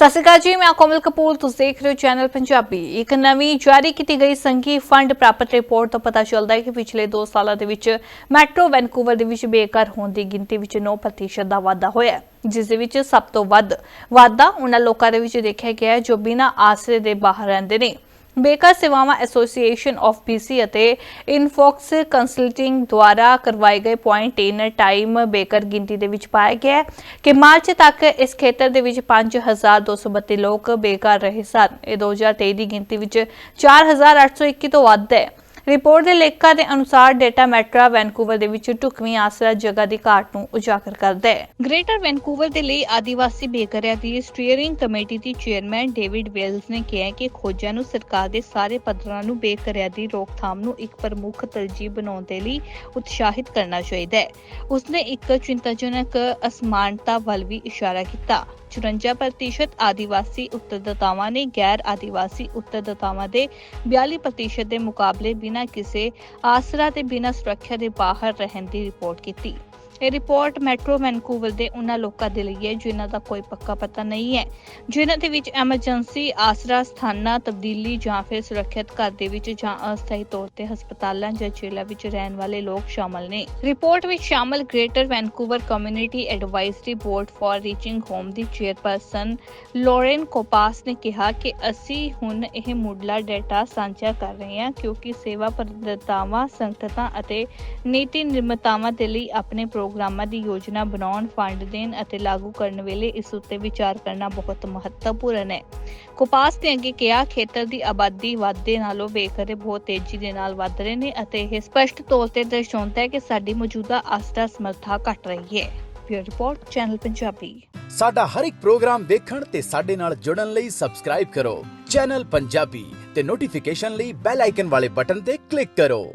ਸਤਿ ਸ਼੍ਰੀ ਅਕਾਲ ਜੀ, ਮੈਂ ਕੋਮਲ ਕਪੂਰ, ਤੁਸੀਂ ਦੇਖ ਰਹੇ ਹੋ ਚੈਨਲ ਪੰਜਾਬੀ। ਇੱਕ ਨਵੀਂ ਜਾਰੀ ਕੀਤੀ ਗਈ ਸੰਘੀ ਫੰਡ ਪ੍ਰਾਪਤ ਰਿਪੋਰਟ ਤੋਂ ਪਤਾ ਚੱਲਦਾ ਹੈ ਕਿ ਪਿਛਲੇ 2 ਸਾਲਾਂ ਦੇ ਵਿੱਚ ਮੈਟਰੋ ਵੈਨਕੂਵਰ ਦੇ ਵਿੱਚ ਬੇਘਰ ਹੋਣ ਦੀ ਗਿਣਤੀ ਵਿੱਚ 9% ਦਾ ਵਾਧਾ ਹੋਇਆ ਹੈ, ਜਿਸ ਦੇ ਵਿੱਚ ਸਭ ਤੋਂ ਵੱਧ ਵਾਧਾ ਉਹਨਾਂ ਲੋਕਾਂ ਦੇ ਵਿੱਚ ਦੇਖਿਆ ਗਿਆ ਹੈ ਜੋ ਬਿਨਾਂ ਆਸਰੇ ਦੇ ਬਾਹਰ ਰਹਿੰਦੇ ਨੇ। ਬੇਕਰ ਸੇਵਾਵਾਂ ਐਸੋਸੀਏਸ਼ਨ ਆਫ BC ਅਤੇ ਇਨਫੋਕਸ ਕੰਸਲਟਿੰਗ ਦੁਆਰਾ ਕਰਵਾਏ ਗਏ ਪੁਆਇੰਟ ਇਨ ਟਾਈਮ ਬੇਕਰ ਗਿਣਤੀ ਦੇ ਵਿੱਚ ਪਾਇਆ ਗਿਆ ਹੈ ਕਿ ਮਾਰਚ ਤੱਕ ਇਸ ਖੇਤਰ ਦੇ ਵਿੱਚ 5232 ਲੋਕ ਬੇਕਾਰ ਰਹੇ ਸਨ। ਇਹ 2023 ਦੀ ਗਿਣਤੀ ਵਿੱਚ 4821 ਤੋਂ ਵੱਧ ਹੈ। ਰਿਪੋਰਟ ਦੇ ਲੇਖਕਾਂ ਦੇ ਅਨੁਸਾਰ ਡੇਟਾ ਮੈਟਰਾ ਵੈਨਕੂਵਰ ਦੇ ਵਿੱਚ ਢੁਕਵੀਂ ਆਸਰਾ ਜਗ੍ਹਾ ਦੀ ਘਾਟ ਨੂੰ ਉਜਾਗਰ ਕਰਦਾ ਹੈ। ਗ੍ਰੇਟਰ ਵੈਨਕੂਵਰ ਦੇ ਲਈ ਆਦੀਵਾਸੀ ਬੇਘਰਿਆਂ ਦੀ ਸਟੀਅਰਿੰਗ ਕਮੇਟੀ ਦੀ ਚੇਅਰਮੈਨ ਡੇਵਿਡ ਵੇਲਸ ਨੇ ਕਿਹਾ ਕਿ ਖੋਜਾਂ ਨੂੰ ਸਰਕਾਰ ਦੇ ਸਾਰੇ ਪੱਧਰਾਂ ਨੂੰ ਬੇਘਰਿਆਂ ਦੀ ਰੋਕਥਾਮ ਨੂੰ ਇੱਕ ਪ੍ਰਮੁੱਖ ਤਰਜੀਹ ਬਣਾਉਣ ਦੇ ਲਈ ਉਤਸ਼ਾਹਿਤ ਕਰਨਾ ਚਾਹੀਦਾ ਹੈ। ਉਸਨੇ ਇੱਕ ਚਿੰਤਾਜਨਕ ਅਸਮਾਨਤਾ ਵੱਲ ਵੀ ਇਸ਼ਾਰਾ ਕੀਤਾ। 54% ਆਦੀਵਾਸੀ ਉੱਤਰਦਾਤਾਵਾਂ ਨੇ ਗੈਰ ਆਦੀਵਾਸੀ ਉੱਤਰਦਾਤਾਵਾਂ ਦੇ 42% ਦੇ ਮੁਕਾਬਲੇ ਬਿਨਾਂ ਕਿਸੇ ਆਸਰਾ ਤੇ ਬਿਨਾਂ ਸੁਰੱਖਿਆ ਦੇ ਬਾਹਰ ਰਹਿਣ ਦੀ ਰਿਪੋਰਟ ਕੀਤੀ। ਇਹ ਰਿਪੋਰਟ ਮੈਟਰੋ ਵੈਨਕੂਵਰ ਦੇ ਉਹਨਾਂ ਲੋਕਾਂ ਦੇ ਲਈ ਹੈ ਜਿਨ੍ਹਾਂ ਦਾ ਕੋਈ ਪੱਕਾ ਪਤਾ ਨਹੀਂ ਹੈ। ਜਿਨ੍ਹਾਂ ਦੇ ਵਿੱਚ ਐਮਰਜੈਂਸੀ, ਆਸਰਾ, ਸਥਾਨਾਂ, ਤਬਦੀਲੀ ਜਾਂ ਫਿਰ ਸੁਰੱਖਿਅਤ ਘਰ ਦੇ ਵਿੱਚ ਜਾਂ ਅਸਥਾਈ ਤੌਰ ਤੇ ਹਸਪਤਾਲਾਂ ਜਾਂ ਜੇਲ੍ਹਾਂ ਵਿੱਚ ਰਹਿਣ ਵਾਲੇ ਲੋਕ ਸ਼ਾਮਲ ਨੇ। ਰਿਪੋਰਟ ਵਿੱਚ ਸ਼ਾਮਲ greater Vancouver community advisory board for reaching home the chairperson Lorraine Copas ਨੇ ਕਿਹਾ ਕਿ ਅਸੀਂ ਹੁਣ ਇਹ ਮੁੱਢਲਾ ਡਾਟਾ ਸਾਂਝਾ ਕਰ ਰਹੇ ਹਾਂ ਕਿਉਂਕਿ ਸੇਵਾ ਪ੍ਰਦਾਤਾਵਾਂ, ਸੰਗਠਨਾਂ ਅਤੇ ਨੀਤੀ ਨਿਰਮਾਤਾਵਾਂ ਦੇ ਲਈ ਆਪਣੇ ਪ੍ਰੋਗਰਾਮਾਂ ਦੀ ਯੋਜਨਾ ਬਣਾਉਣ, ਫੰਡ ਦੇਣ ਅਤੇ ਲਾਗੂ ਕਰਨ ਵੇਲੇ ਇਸ ਉੱਤੇ ਵਿਚਾਰ ਕਰਨਾ ਬਹੁਤ ਮਹੱਤਵਪੂਰਨ ਹੈ। ਕੋਪਾਸ ਨੇ ਅੱਗੇ ਕਿਹਾ, ਖੇਤਰ ਦੀ ਆਬਾਦੀ ਵਾਧੇ ਨਾਲੋਂ ਬੇਕਰੇ ਬਹੁਤ ਤੇਜ਼ੀ ਦੇ ਨਾਲ ਵੱਧ ਰਹੇ ਨੇ ਅਤੇ ਇਹ ਸਪਸ਼ਟ ਤੌਰ ਤੇ ਦਰਸਾਉਂਦਾ ਹੈ ਕਿ ਸਾਡੀ ਮੌਜੂਦਾ ਆਸਰਾ ਸਮਰੱਥਾ ਘਟ ਰਹੀ ਹੈ। Bureau report, channel Punjabi. ਸਾਡਾ ਹਰ ਇੱਕ ਪ੍ਰੋਗਰਾਮ ਦੇਖਣ ਤੇ ਸਾਡੇ ਨਾਲ ਜੁੜਨ ਲਈ ਸਬਸਕ੍ਰਾਈਬ ਕਰੋ। ਚੈਨਲ ਪੰਜਾਬੀ ਤੇ ਨੋਟੀਫਿਕੇਸ਼ਨ ਲਈ ਬੈਲ ਆਈਕਨ ਵਾਲੇ ਬਟਨ ਤੇ ਕਲਿੱਕ ਕਰੋ।